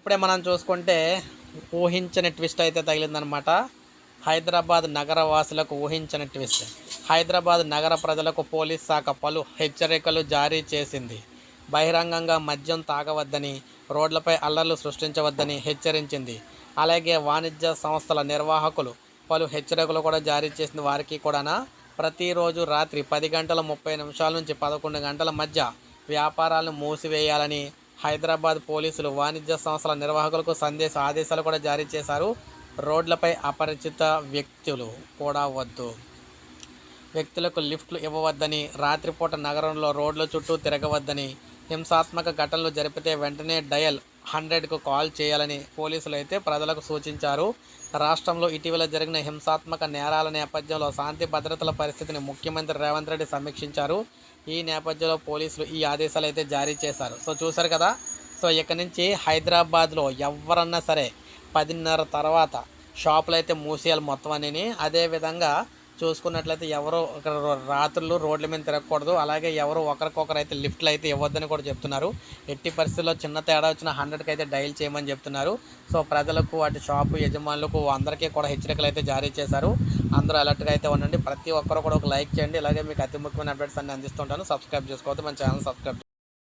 ఇప్పుడే మనం చూసుకుంటే ఊహించని ట్విస్ట్ అయితే తగిలిందనమాట. హైదరాబాద్ నగర వాసులకు ఊహించని ట్విస్ట్ హైదరాబాద్ నగర ప్రజలకు పోలీస్ శాఖ పలు హెచ్చరికలు జారీ చేసింది. బహిరంగంగా మద్యం తాగవద్దని రోడ్లపై అల్లర్లు సృష్టించవద్దని హెచ్చరించింది. అలాగే వాణిజ్య సంస్థల నిర్వాహకులు పలు హెచ్చరికలు కూడా జారీ చేసింది వారికి కూడా ప్రతిరోజు రాత్రి పది గంటల ముప్పై నిమిషాల నుంచి పదకొండు గంటల మధ్య వ్యాపారాలను మూసివేయాలని హైదరాబాద్ పోలీసులు వాణిజ్య సంస్థల నిర్వాహకులకు సందేశ ఆదేశాలు కూడా జారీ చేశారు. రోడ్లపై అపరిచిత వ్యక్తులు కూడా వద్దు. వ్యక్తులకు లిఫ్ట్లు ఇవ్వవద్దని రాత్రిపూట నగరంలో రోడ్ల చుట్టూ తిరగవద్దని హింసాత్మక ఘటనలు జరిపితే వెంటనే డయల్ హండ్రెడ్కు కాల్ చేయాలని పోలీసులు అయితే ప్రజలకు సూచించారు. రాష్ట్రంలో ఇటీవల జరిగిన హింసాత్మక నేరాల నేపథ్యంలో శాంతి భద్రతల పరిస్థితిని ముఖ్యమంత్రి రేవంత్ రెడ్డి సమీక్షించారు. ఈ నేపథ్యంలో పోలీసులు ఈ ఆదేశాలు అయితే జారీ చేశారు. సో చూసారు కదా? సో ఇక నుంచి హైదరాబాద్లో ఎవరన్నా సరే పదిన్నర తర్వాత షాపులు అయితే మూసేయాలి మొత్తం అని అదేవిధంగా చూసుకున్నట్లయితే ఎవరు ఇక్కడ రాత్రులు రోడ్ల మీద తిరగకూడదు. అలాగే ఎవరు ఒకరికొకరు అయితే లిఫ్ట్లు అయితే ఇవ్వద్దని కూడా చెప్తున్నారు. ఎట్టి పరిస్థితుల్లో చిన్న తేడా వచ్చిన హండ్రెడ్కి అయితే డైల్ చేయమని చెప్తున్నారు. సో ప్రజలకు వాటి షాపు యజమానులకు అందరికీ కూడా హెచ్చరికలు అయితే జారీ చేశారు. అందరూ అలర్ట్గా అయితే ఉండండి. ప్రతి ఒక్కరు కూడా ఒక లైక్ చేయండి. అలాగే మీకు అతి ముఖ్యమైన అప్డేట్స్ అన్ని అందిస్తుంటాను. సబ్స్క్రైబ్ చేసుకోవద్దు. మన ఛానల్ సబ్స్క్రైబ్